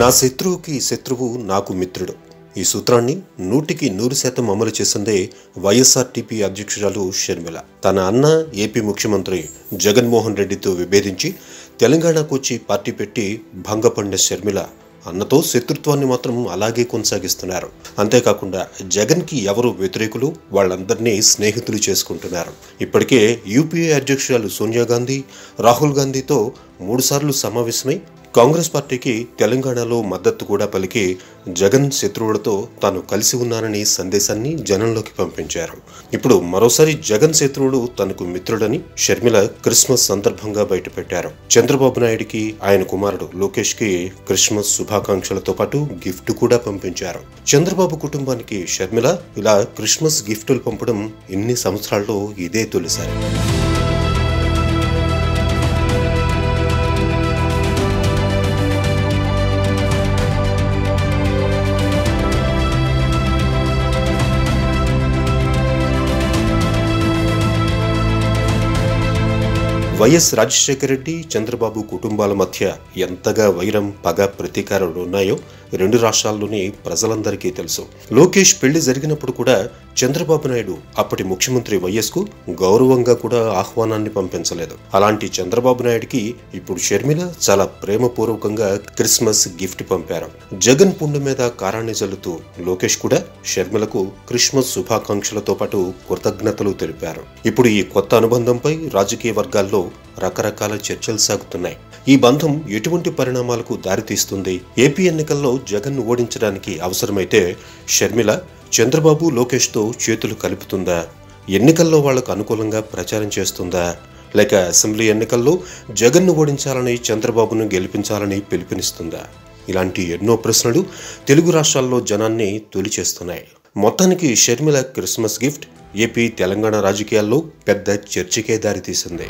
నా శత్రువుకి శత్రువు నాకు మిత్రుడు. ఈ సూత్రాన్ని నూటికి నూరు శాతం అమలు చేసిందే వైఎస్ఆర్టీపీ అధ్యక్షురాలు షర్మిల. తన అన్న ఏపీ ముఖ్యమంత్రి జగన్మోహన్ రెడ్డితో విభేదించి తెలంగాణకు వచ్చి పార్టీ పెట్టి భంగపడిన షర్మిల అన్నతో శత్రుత్వాన్ని మాత్రం అలాగే కొనసాగిస్తున్నారు. అంతేకాకుండా జగన్కి ఎవరు వ్యతిరేకులు వాళ్ళందరినీ స్నేహితులు చేసుకుంటున్నారు. ఇప్పటికే యూపీఏ అధ్యక్షురాలు సోనియా గాంధీ రాహుల్ గాంధీతో మూడుసార్లు సమావేశమై కాంగ్రెస్ పార్టీకి తెలంగాణలో మద్దతు కూడా పలికి జగన్ శత్రువులతో తాను కలిసి ఉన్నానని సందేశాన్ని జనంలోకి పంపించారు. ఇప్పుడు మరోసారి జగన్ శత్రువుడు తనకు మిత్రుడని షర్మిల క్రిస్మస్ సందర్భంగా బయటపెట్టారు. చంద్రబాబు నాయుడికి ఆయన కుమారుడు లోకేష్కి క్రిస్మస్ శుభాకాంక్షలతో పాటు గిఫ్ట్ కూడా పంపించారు. చంద్రబాబు కుటుంబానికి షర్మిల ఇలా క్రిస్మస్ గిఫ్టులు పంపడం ఇన్ని సంవత్సరాల్లో ఇదే తొలిసారి. వైఎస్ రాజశేఖర రెడ్డి చంద్రబాబు కుటుంబాల మధ్య ఎంతగా వైరం పగ ప్రతీకారాలు ఉన్నాయో రెండు రాష్ట్రాల్లోని ప్రజలందరికీ తెలుసు. లోకేష్ పెళ్ళి జరిగినప్పుడు కూడా చంద్రబాబు నాయుడు అప్పటి ముఖ్యమంత్రి వైఎస్కు గౌరవంగా కూడా ఆహ్వానాన్ని పంపించలేదు. అలాంటి చంద్రబాబు నాయుడికి ఇప్పుడు షర్మిల చాలా ప్రేమపూర్వకంగా క్రిస్మస్ గిఫ్ట్ పంపారు. జగన్ పుండు మీద కారాన్ని జల్లుతూ లోకేష్ కూడా షర్మిలకు క్రిస్మస్ శుభాకాంక్షలతో పాటు కృతజ్ఞతలు తెలిపారు. ఇప్పుడు ఈ కొత్త అనుబంధంపై రాజకీయ వర్గాల్లో రకరకాల చర్చలు సాగుతున్నాయి. ఈ బంధం ఎటువంటి పరిణామాలకు దారితీస్తుంది? ఏపీ ఎన్నికల్లో జగన్ ఓడించడానికి అవసరమైతే షర్మిల చంద్రబాబు లోకేష్తో చేతులు కలుపుతుందా? ఎన్నికల్లో వాళ్ళకు అనుకూలంగా ప్రచారం చేస్తుందా? లేక అసెంబ్లీ ఎన్నికల్లో జగన్ను ఓడించాలని చంద్రబాబును గెలిపించాలని పిలుపునిస్తుందా? ఇలాంటి ఎన్నో ప్రశ్నలు తెలుగు రాష్ట్రాల్లో జనాన్ని తొలిచేస్తున్నాయి. మొత్తానికి Sharmila Christmas gift AP Telangana రాజకీయాల్లో పెద్ద చర్చకే దారితీసింది.